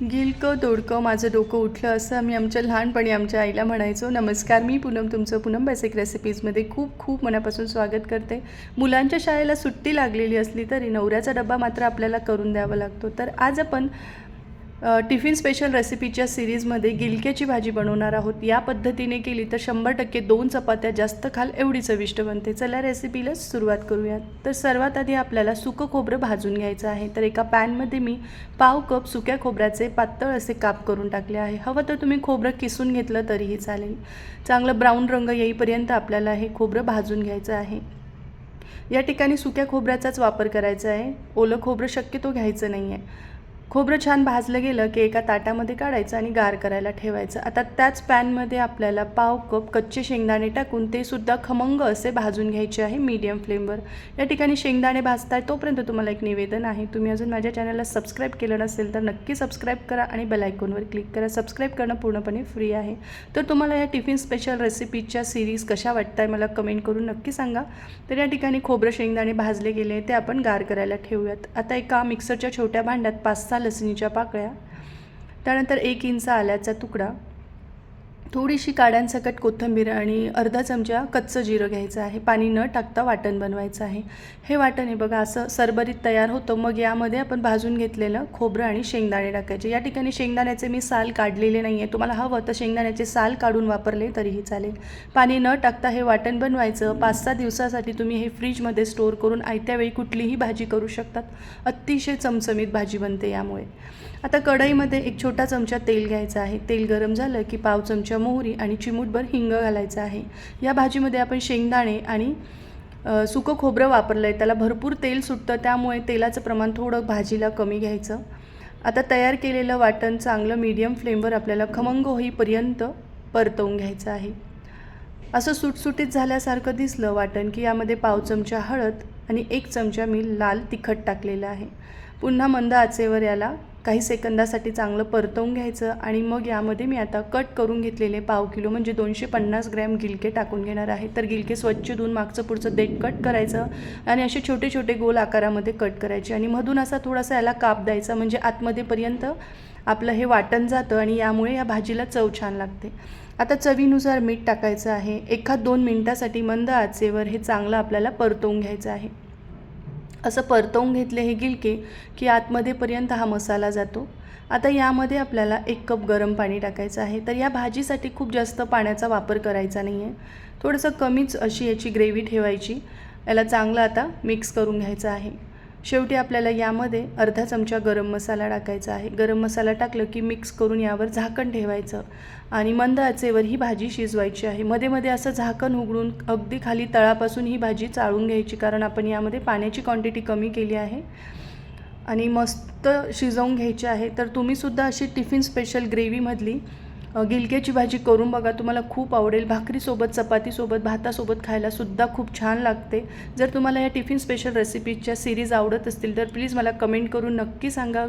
गिलकं दोडकं माझं डोकं उठलं असं आम्ही आमच्या लहानपणी आमच्या आईला म्हणायचो नमस्कार मी पूनम तुमचं पूनम बेसिक रेसिपीजमध्ये खूप खूप मनापासून स्वागत करते. मुलांच्या शाळेला सुट्टी लागलेली असली तरी नवऱ्याचा डब्बा मात्र आपल्याला करून द्यावा लागतो. तर आज आपण टिफिन स्पेशल रेसिपीच्या सिरीजमध्ये गिलक्याची भाजी बनवणार आहोत. या पद्धतीने केली तर शंभर टक्के दोन चपात्या जास्त खाल एवढी चविष्ट बनते. चला रेसिपीला सुरुवात करूयात. तर सर्वात आधी आपल्याला सुकं खोबरं भाजून घ्यायचं आहे. तर एका पॅनमध्ये मी पाव कप सुक्या खोबऱ्याचे पातळ असे काप करून टाकले आहे. हवं तर तुम्ही खोबरं किसून घेतलं तरीही चालेल. चांगलं ब्राऊन रंग येईपर्यंत आपल्याला हे खोबरं भाजून घ्यायचं आहे. या ठिकाणी सुक्या खोबऱ्याचाच वापर करायचा आहे. ओलं खोबरं शक्यतो घ्यायचं नाही आहे खोबरं छान भाजलं गेलं की एका ताटामध्ये काढायचं आणि गार करायला ठेवायचं. आता त्याच पॅनमध्ये आपल्याला पाव कप कच्चे शेंगदाणे टाकून ते सुद्धा खमंग असे भाजून घ्यायचे आहे मीडियम फ्लेमवर या ठिकाणी शेंगदाणे भाजताय तोपर्यंत तुम्हाला एक निवेदन आहे. तुम्ही अजून माझ्या चॅनलला सबस्क्राईब केलं नसेल तर नक्की सबस्क्राईब करा आणि बेलायकॉनवर क्लिक करा. सबस्क्राईब करणं पूर्णपणे फ्री आहे. तर तुम्हाला या टिफिन स्पेशल रेसिपीच्या सिरीज कशा वाटत आहे मला कमेंट करून नक्की सांगा. तर या ठिकाणी खोबरं शेंगदाणे भाजले गेले ते आपण गार करायला ठेवूयात. आता एका मिक्सरच्या छोट्या भांड्यात पाच सहा लसणीच्या पाकळ्या. त्यानंतर एक इंच आल्याचा तुकडा. थोडीशी काड्यांसकट कोथिंबीर आणि अर्धा चमचा कच्चं जिरं घ्यायचं आहे. पाणी न टाकता वाटण बनवायचं आहे. हे वाटण आहे बघा असं सरबरीत तयार होतं. मग यामध्ये आपण भाजून घेतलेलं खोबरं आणि शेंगदाणे टाकायचे. या ठिकाणी शेंगदाण्याचे मी साल काढलेले नाही आहे तुम्हाला हवं तर शेंगदाण्याचे साल काढून वापरले तरीही चालेल. पाणी न टाकता हे वाटण बनवायचं. पाच सहा दिवसासाठी तुम्ही हे फ्रीजमध्ये स्टोअर करून आयत्या वेळी कुठलीही भाजी करू शकतात. अतिशय चमचमीत भाजी बनते यामुळे. आता कढईमध्ये एक छोटा चमचा तेल घ्यायचा आहे. तेल गरम झालं की पाव चमचा मोहरी आणि चिमूटभर हिंग घालायचं आहे. या भाजीमध्ये आपण शेंगदाणे आणि सुकं खोबरं वापरलं आहे त्याला भरपूर तेल सुटतं त्यामुळे तेलाचं प्रमाण थोडं भाजीला कमी घ्यायचं. आता तयार केलेलं वाटण चांगलं मीडियम फ्लेमवर आपल्याला खमंग होईपर्यंत परतवून घ्यायचं आहे. असं सुटसुटीत झाल्यासारखं दिसलं वाटण की यामध्ये पाव चमचा हळद आणि एक चमचा मी लाल तिखट टाकलेलं आहे. पुन्हा मंद आचेवर याला काही सेकंदासाठी चांगलं परतवून घ्यायचं आणि मग यामध्ये मी आता कट करून घेतलेले पाव किलो म्हणजे दोनशे पन्नास ग्रॅम गिलके टाकून घेणार आहे. तर गिलके स्वच्छ धुवून मागचं पुढचं देठ कट करायचं आणि असे छोटे छोटे गोल आकारामध्ये कट करायचे आणि मधून असा थोडासा याला काप द्यायचा म्हणजे आतमध्येपर्यंत आपलं हे वाटण जातं आणि यामुळे या भाजीला चव छान लागते. आता चवीनुसार मीठ टाकायचं आहे. एखाद दोन मिनटासाठी मंद आचेवर हे चांगलं आपल्याला परतवून घ्यायचं आहे. असं परतवून घेतले हे गिलके की आतमध्येपर्यंत हा मसाला जातो. आता यामध्ये आपल्याला एक कप गरम पाणी टाकायचं आहे. तर या भाजीसाठी खूप जास्त पाण्याचा वापर करायचा नाही आहे थोडंसं कमीच अशी याची ग्रेव्ही ठेवायची. याला चांगलं आता मिक्स करून घ्यायचं आहे. शेवटी आपल्याला यामध्ये अर्धा चमचा गरम मसाला टाकायचा आहे. गरम मसाला टाकलं की मिक्स करून यावर झाकण ठेवायचं आणि मंद आचेवर ही भाजी शिजवायची आहे. मध्ये मध्ये असं झाकण उघडून अगदी खाली तळापासून ही भाजी चाळून घ्यायची कारण आपण यामध्ये पाण्याची क्वांटिटी कमी केली आहे आणि मस्त शिजवून घ्यायची आहे. तर तुम्हीसुद्धा अशी टिफिन स्पेशल ग्रेव्हीमधली गिलक्याची भाजी करून बघा तुम्हाला खूप आवडेल. भाकरीसोबत चपातीसोबत भातासोबत खायलासुद्धा खूप छान लागते. जर तुम्हाला या टिफिन स्पेशल रेसिपीजच्या सिरीज आवडत असतील तर प्लीज मला कमेंट करून नक्की सांगा.